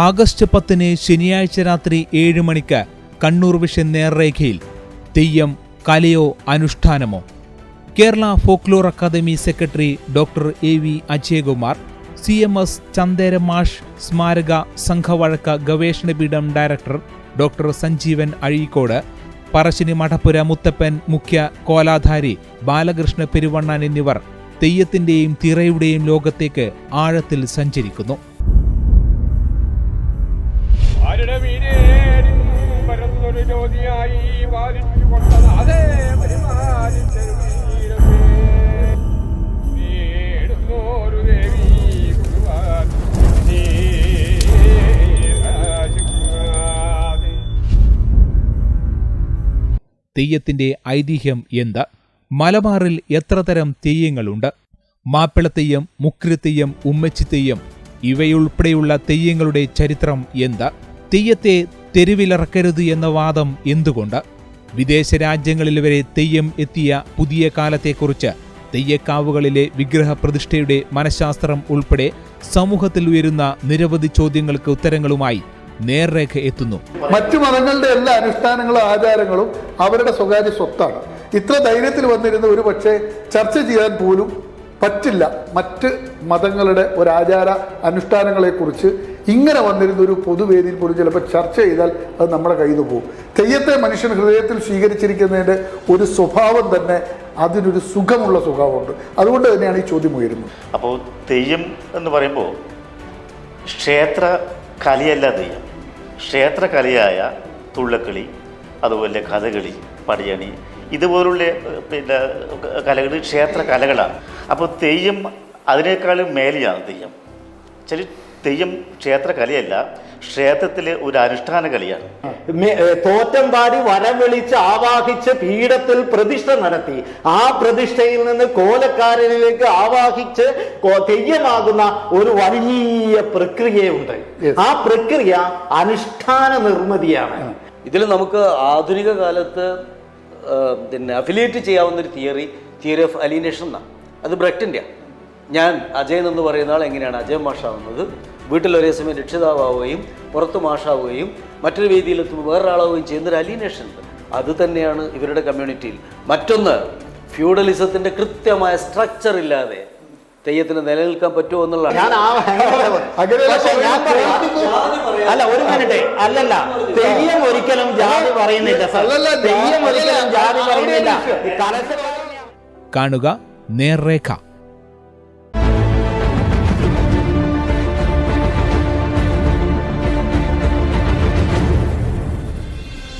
August പത്തിന് ശനിയാഴ്ച രാത്രി ഏഴ് മണിക്ക് കണ്ണൂർ വിഷൻ നേർരേഖയിൽ തെയ്യം കലയോ അനുഷ്ഠാനമോ. Kerala folklore academy secretary doctor A V Ajayakumar C M S Chanderamash സ്മാരക സംഘവഴക്ക ഗവേഷണ പീഠം ഡയറക്ടർ ഡോക്ടർ സഞ്ജീവൻ അഴീക്കോട് പറശ്ശിനി മഠപ്പുര മുത്തപ്പൻ മുഖ്യ കോലാധാരി ബാലകൃഷ്ണ പെരുവണ്ണൻ എന്നിവർ തെയ്യത്തിന്റെയും തിറയുടെയും ലോകത്തേക്ക് ആഴത്തിൽ സഞ്ചരിക്കുന്നു. വാരിച്ചു കൊണ്ടത് അതേ പരിപാലിച്ചൊരു വീരമേ. ദേവി തെയ്യത്തിന്റെ ഐതിഹ്യം എന്ത്? മലബാറിൽ എത്ര തരം തെയ്യങ്ങളുണ്ട്? മാപ്പിളത്തെയ്യം മുക്രിത്തെയ്യം ഉമ്മച്ചിത്തെയ്യം ഇവയുൾപ്പെടെയുള്ള തെയ്യങ്ങളുടെ ചരിത്രം എന്ത്? തെയ്യത്തെ തെരുവിലിറക്കരുത് എന്ന വാദം എന്തുകൊണ്ട്? വിദേശ രാജ്യങ്ങളിൽ വരെ തെയ്യം എത്തിയ പുതിയ കാലത്തെക്കുറിച്ച് തെയ്യക്കാവുകളിലെ വിഗ്രഹ പ്രതിഷ്ഠയുടെ മനഃശാസ്ത്രം ഉൾപ്പെടെ സമൂഹത്തിൽ ഉയരുന്ന നിരവധി ചോദ്യങ്ങൾക്ക് ഉത്തരങ്ങളുമായി നേർരേഖ എത്തുന്നു. മറ്റു മതങ്ങളുടെ എല്ലാ അനുഷ്ഠാനങ്ങളും ആചാരങ്ങളും അവരുടെ സ്വകാര്യ സ്വത്താണ്. ഇത്ര ധൈര്യത്തിൽ വന്നിരുന്ന ഒരു പക്ഷേ ചർച്ച ചെയ്യാൻ പോലും പറ്റില്ല. മറ്റ് മതങ്ങളുടെ ഒരു ആചാര അനുഷ്ഠാനങ്ങളെക്കുറിച്ച് ഇങ്ങനെ വന്നിരുന്ന ഒരു പൊതുവേദിയിൽ പോലും ചിലപ്പോൾ ചർച്ച ചെയ്താൽ അത് നമ്മുടെ കയ്യിൽ പോകും. തെയ്യത്തെ മനുഷ്യൻ ഹൃദയത്തിൽ സ്വീകരിച്ചിരിക്കുന്നതിന്റെ ഒരു സ്വഭാവം തന്നെ അതിനൊരു സുഖമുള്ള സ്വഭാവമുണ്ട്. അതുകൊണ്ട് തന്നെയാണ് ഈ ചോദ്യം ഉയരുന്നത്. അപ്പോൾ തെയ്യം എന്ന് പറയുമ്പോൾ ക്ഷേത്ര കലിയല്ല തെയ്യം. ക്ഷേത്ര കലയായ തുള്ളക്കളി അതുപോലെ കഥകളി പടയണി ഇതുപോലുള്ള പിന്നെ കലകൾ ക്ഷേത്ര കലകളാണ്. അപ്പോൾ തെയ്യം അതിനേക്കാളും മേലെയാണ് തെയ്യം. ചില തെയ്യം ക്ഷേത്ര കലയല്ല ക്ഷേത്രത്തിലെ ഒരു അനുഷ്ഠാന കളിയാണ് തോറ്റം പാടി വരം വിളിച്ച് ആവാഹിച്ച് പീഠത്തിൽ പ്രതിഷ്ഠ നടത്തി. ആ പ്രതിഷ്ഠയിൽ നിന്ന് കോലക്കാരനിലേക്ക് ആവാഹിച്ച് കോ- തെയ്യമാകുന്ന ഒരു വലിയ പ്രക്രിയയുണ്ട്. ആ പ്രക്രിയ അനുഷ്ഠാന നിർമ്മിതിയാണ്. ഇതിൽ നമുക്ക് ആധുനിക കാലത്ത് പിന്നെ അഫിലിയേറ്റ് ചെയ്യാവുന്ന ഒരു തിയറി തിയറി ഓഫ് അലീനേഷൻ എന്നാണ് അത് ബ്രെക്റ്റിന്റെയാണ് ഞാൻ അജയൻ എന്ന് പറയുന്ന ആൾ എങ്ങനെയാണ് അജയൻ മാഷാവുന്നത്? വീട്ടിൽ ഒരേ സമയം രക്ഷിതാവുകയും പുറത്ത് മാഷാവുകയും മറ്റൊരു വേദിയിലെത്തുമ്പോൾ വേറൊരാളാവുകയും ചെയ്യുന്നൊരു അലീനേഷൻ ഉണ്ട്. അത് തന്നെയാണ് ഇവരുടെ കമ്മ്യൂണിറ്റിയിൽ മറ്റൊന്ന് ഫ്യൂഡലിസത്തിന്റെ കൃത്യമായ സ്ട്രക്ചർ ഇല്ലാതെ തെയ്യത്തിന് നിലനിൽക്കാൻ പറ്റുമോ എന്നുള്ളതാണ്. ഞാൻ. അല്ല ഒരു മിനിറ്റ്. അല്ലല്ല. തെയ്യം ഒരിക്കലും ജാതി പറയുന്നില്ല തെയ്യം ഒരിക്കലും ജാതി പറയുന്നില്ല. കാണുക നേർരേഖ.